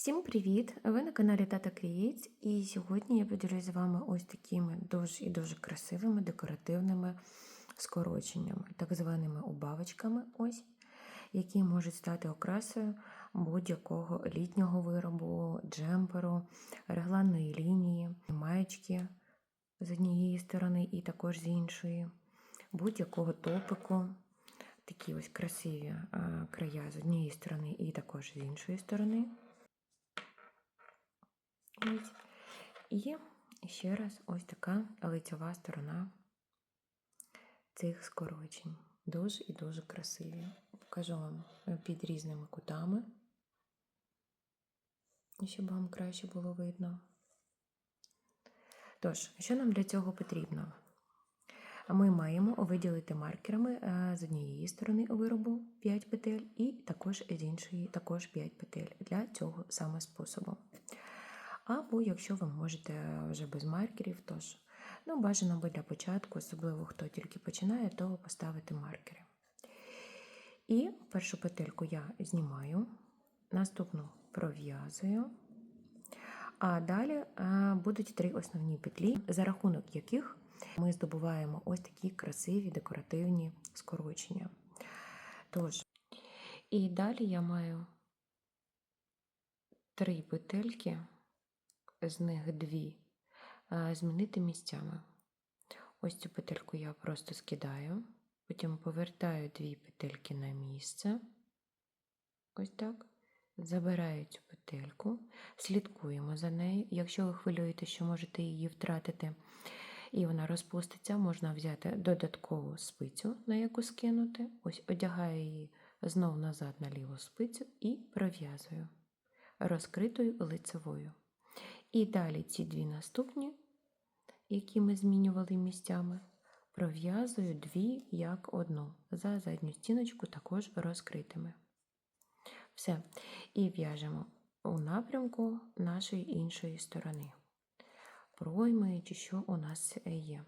Всім привіт! Ви на каналі Тата Creates і сьогодні я поділюсь з вами ось такими дуже і дуже красивими декоративними скороченнями, так званими убавочками, ось, які можуть стати окрасою будь-якого літнього виробу, джемперу, регланної лінії, маєчки з однієї сторони і також з іншої, будь-якого топику. Такі ось красиві края з однієї сторони і також з іншої сторони. І ще раз ось така лицьова сторона цих скорочень. Дуже і дуже красиві. Покажу вам під різними кутами, щоб вам краще було видно. Тож, що нам для цього потрібно? Ми маємо виділити маркерами е, з однієї сторони виробу 5 петель, і також з іншої також 5 петель для цього саме способу. Або якщо ви можете вже без маркерів, тож ну, бажано би для початку, особливо хто тільки починає, то поставити маркери. І першу петельку я знімаю, наступну пров'язую. А далі будуть три основні петлі, за рахунок яких ми здобуваємо ось такі красиві декоративні скорочення. Тож, і далі я маю три петельки з них дві змінити місцями. Ось цю петельку я просто скидаю, потім повертаю дві петельки на місце. Ось так. Забираю цю петельку, слідкуємо за нею. Якщо ви хвилюєте, що можете її втратити, і вона розпуститься, можна взяти додаткову спицю, на яку скинути. Ось одягаю її знов назад на ліву спицю і пров'язую розкритою лицевою. І далі ці дві наступні, які ми змінювали місцями, пров'язую дві як одну, за задню стіночку також розкритими. Все. І в'яжемо у напрямку нашої іншої сторони. Пройми, чи що у нас є.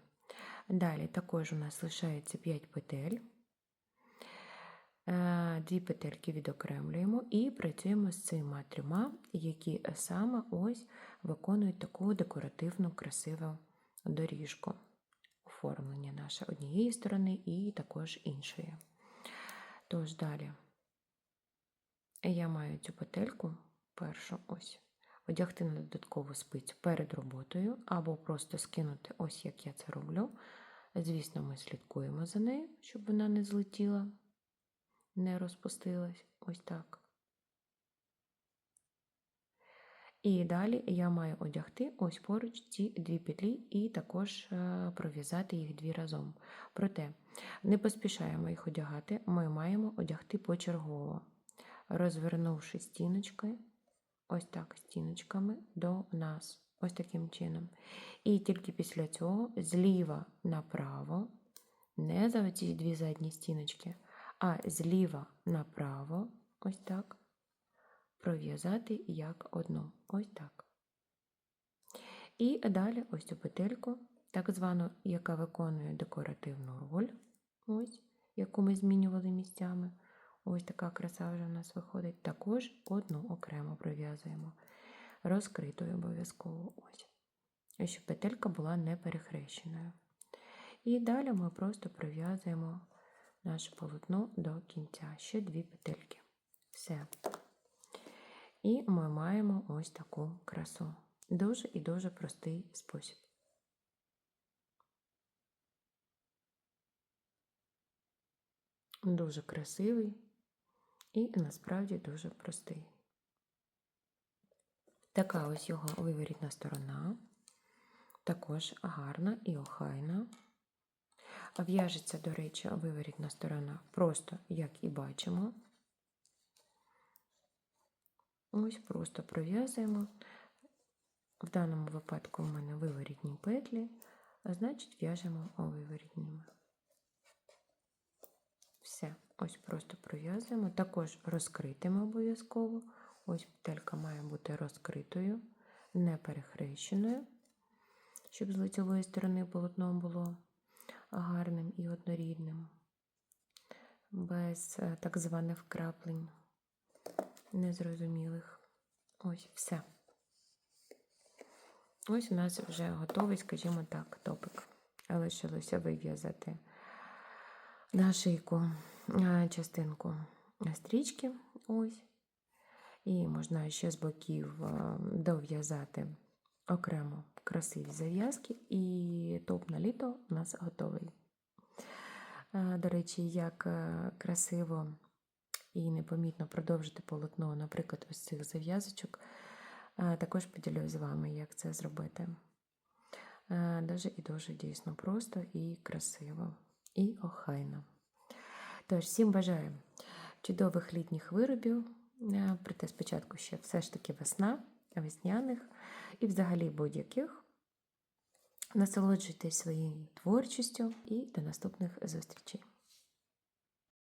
Далі також у нас лишається 5 петель. Е, дві петельки відокремлюємо і працюємо з цими трьома, які саме ось виконують таку декоративну, красиву доріжку. Оформлення наше однієї сторони і також іншої. Тож далі я маю цю петельку першу ось. Одягти на додаткову спицю перед роботою, або просто скинути, ось як я це роблю. Звісно, ми слідкуємо за нею, щоб вона не злетіла не розпустилась. Ось так. І далі я маю одягти ось поруч ці дві петлі і також е, пров'язати їх дві разом. Проте не поспішаємо їх одягати, ми маємо одягти почергово, розвернувши стіночки, ось так, стіночками до нас. Ось таким чином. І тільки після цього зліва направо, не за ці дві задні стіночки, а зліва направо, ось так, пров'язати як одну. Ось так. І далі ось цю петельку, так звану, яка виконує декоративну роль, ось, яку ми змінювали місцями. Ось така краса вже в нас виходить. Також одну окремо пров'язуємо. Розкритою обов'язково ось. Щоб петелька була не перехрещеною. І далі ми просто пров'язуємо наше полотно до кінця. Ще дві петельки. Все. І ми маємо ось таку красу. Дуже і дуже простий спосіб. Дуже красивий і насправді дуже простий. Така ось його виворітна сторона, також гарна і охайна. В'яжеться, до речі, виворітна сторона просто, як і бачимо. Ось просто пров'язуємо. В даному випадку в мене виворітні петлі, а значить, в'яжемо виворітніми. Все, ось просто пров'язуємо. Також розкритимо обов'язково. Ось петелька має бути розкритою, не перехрещеною, щоб з лицевої сторони полотно було гарним і однорідним, без е, так званих вкраплень, незрозумілих. Ось все. Ось у нас вже готовий, скажімо так, топик. Лишилося вив'язати на шийку е, частинку стрічки. Ось. І можна ще з боків е, дов'язати окремо красиві зав'язки, і топ на літо у нас готовий. Е, До речі, як е, красиво і непомітно продовжити полотно, наприклад, ось цих зав'язочок, е, також поділюсь з вами, як це зробити. Дуже і дуже дійсно просто і красиво, і охайно. Тож, всім бажаю чудових літніх виробів, проте спочатку ще все ж таки весна, весняних і взагалі будь-яких. Насолоджуйтесь своєю творчістю і до наступних зустрічей.